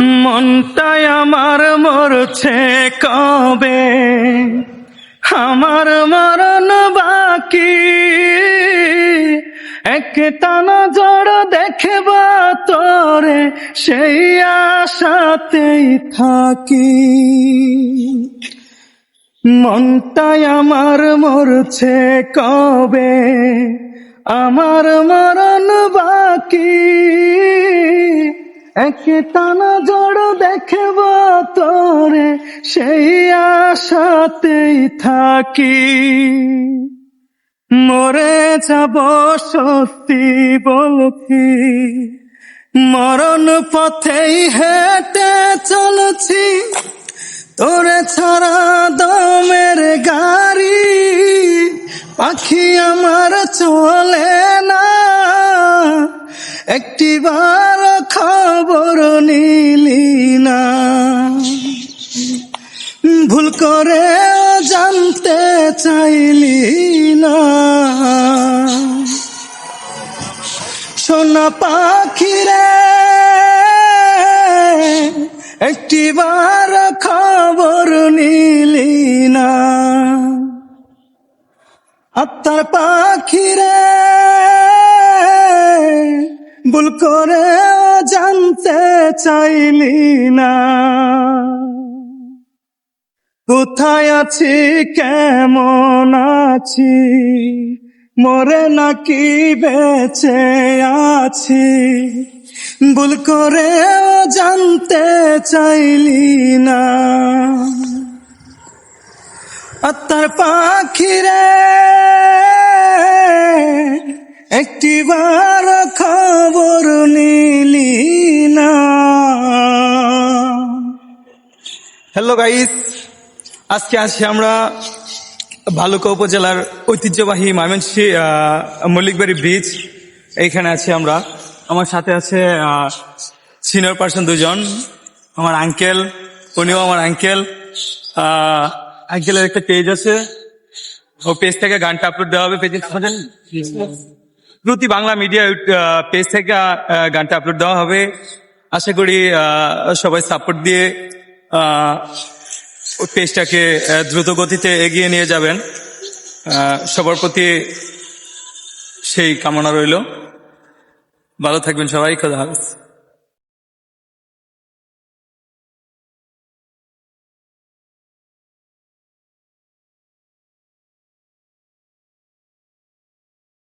মনটাই আমার মরছে কবে? আমার মরণ বাকি। এক টানা জড় দেখবা তোরে, সেই আশাতেই থাকি। মনটাই আমার মরছে কবে? আমার মরণ এক টানা জড় দেখব তোরে, সেই আশাতেই থাকি। মরে যাব সত্যি বলছি, মরণ পথেই হেঁটে চলছি। তোরে ছাড়া দমের গাড়ি, পাখি আমার চলে না। একটি বার খবর নিলি না। ভুল করে জানতে চাইলি না। সোনা পাখিরে, একটি বার খবর নিলি না। আত্মার পাখিরে ভুল করে জানতে চাইলি না। কোথায় আছি, কেমন আছি, মরে নাকি বেঁচে আছি। ভুল করে জানতে চাইলি না। আত্মার পাখিরে একটি বার খবর নিলি না। হ্যালো গাইস আজকে আছি আমরা ভালুকা উপজেলার ঐতিহ্যবাহী ময়মনসি মল্লিকবাড়ি ব্রিজ এইখানে আছি আমরা। আমার সাথে আছে সিনিয়র পার্সন দুজন। আমার আঙ্কেল উনিও আমার আঙ্কেল আঙ্কেলের একটা পেজ আছে। ও পেজ থেকে গানটা আপলোড দেওয়া হবে পেজে প্রতি বাংলা মিডিয়া পেজ থেকে গানটা আপলোড দেওয়া হবে। আশা করি সবাই সাপোর্ট দিয়ে পেজটাকে দ্রুত গতিতে এগিয়ে নিয়ে যাবেন। সবার প্রতি সেই কামনা রইল। ভালো থাকবেন সবাই, খোদা হাফেজ।